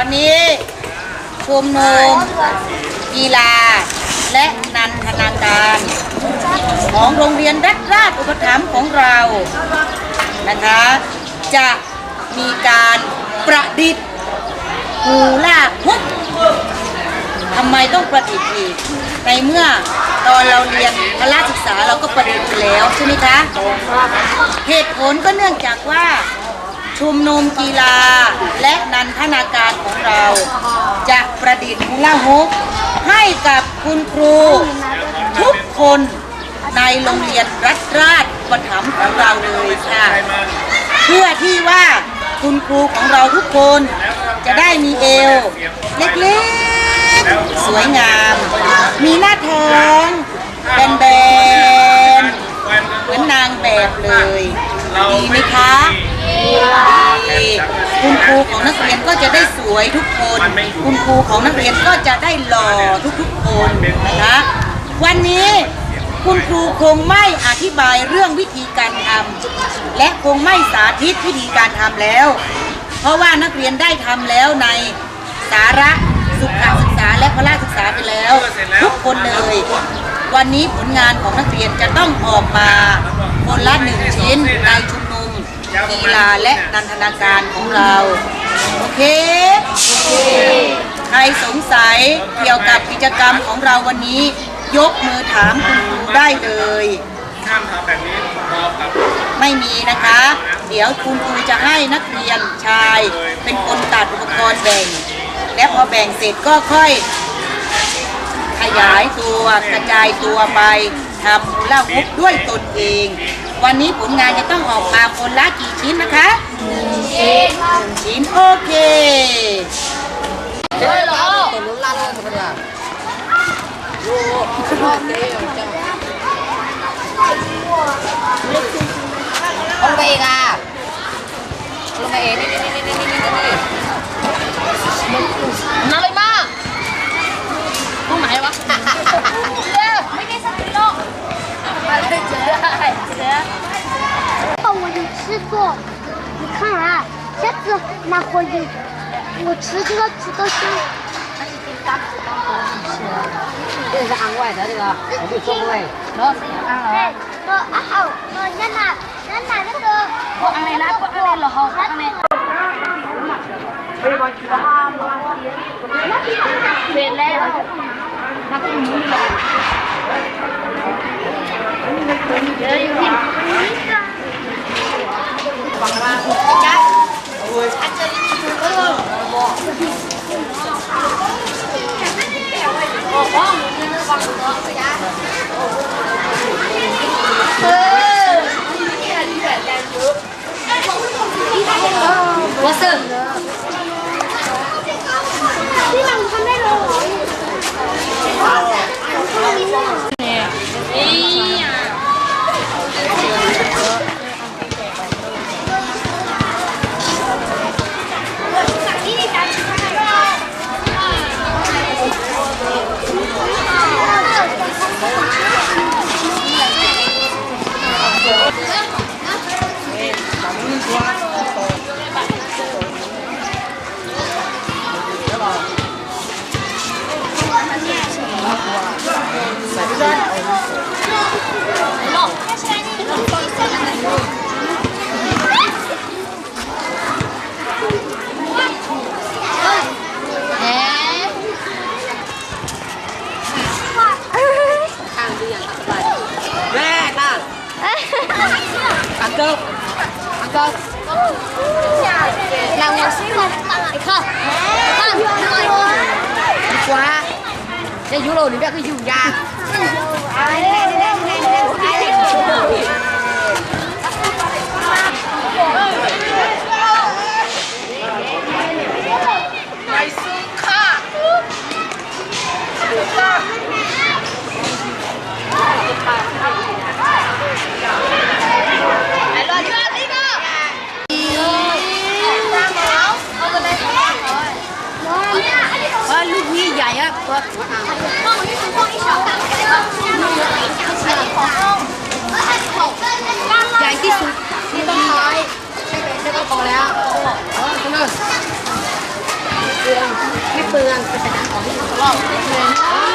วันนี้ชมนมกีฬา และนันทนาการ ของโรงเรียนรัฐราชอุปถัมภ์ของเรานะคะ จะมีการประดิษฐ์หูลากฮุกทำไมต้องประดิษฐ์อีก ในเมื่อตอนเราเรียนพละศึกษาเราก็ประดิษฐ์ไปแล้วใช่ไหมคะ เหตุผลก็เนื่องจากว่า ชุมนุมกีฬาและนันทนาการของเรา จะประดิษฐ์ฮูลาฮุกให้กับคุณครู ทุกคนในโรงเรียนรัฐราชประถมของเราเลยค่ะ เพื่อที่ว่าคุณครูของเราทุกคนจะได้มีเอว เล็กๆ สวยงาม มีหน้าท้องแบนๆเหมือนนางแบบเลย ดีไหมคะ คุณครูของนักเรียนก็จะได้สวยทุกคน คุณครูของนักเรียนก็จะได้หล่อทุกๆคนนะคะวันนี้คุณครูคงไม่อธิบายเรื่องวิธีการทำและคงไม่สาธิตวิธีการทำแล้ว เพราะว่านักเรียนได้ทำแล้วในสาระสุขศึกษาและพละศึกษาไปแล้ว ทุกคนเลย วันนี้ผลงานของนักเรียนจะต้องออกมาคนละหนึ่งชิ้นในชุมนุม กีฬาและนันทนาการของเรา โอเค ใครสงสัยเกี่ยวกับกิจกรรมของเราวันนี้ ยกมือถามคุณครูได้เลยห้ามทำแบบนี้พอครับไม่มีนะคะ เดี๋ยวคุณครูจะให้นักเรียนชาย เป็นคนตัดอุปกรณ์แบ่ง และพอแบ่งเสร็จก็ค่อย ขยายตัวกระจายตัวไปทำฮูลาฮุปด้วยตนเอง วันนี้ผลงานจะต้องออกมาคนละกี่ชิ้นนะคะหนึ่งชิ้นโอเคเลงไปอีกอะลงไปเองนี่นี่นี่นี่นี่นี่ 那会有，我吃这个吃的是。这是安外的这个，我就送过来。走，安来。哦，好，我先拿，先那个。我安来，我安来了，好，安来。回来了。Yeah. cơm ăn cơm làm một xíu không? Không không? Không. Qua, đây vô rồi đi ra cái giường ra. มืองไม่เปลืองแต่น้ำของที่อยู่รอบนิดนึง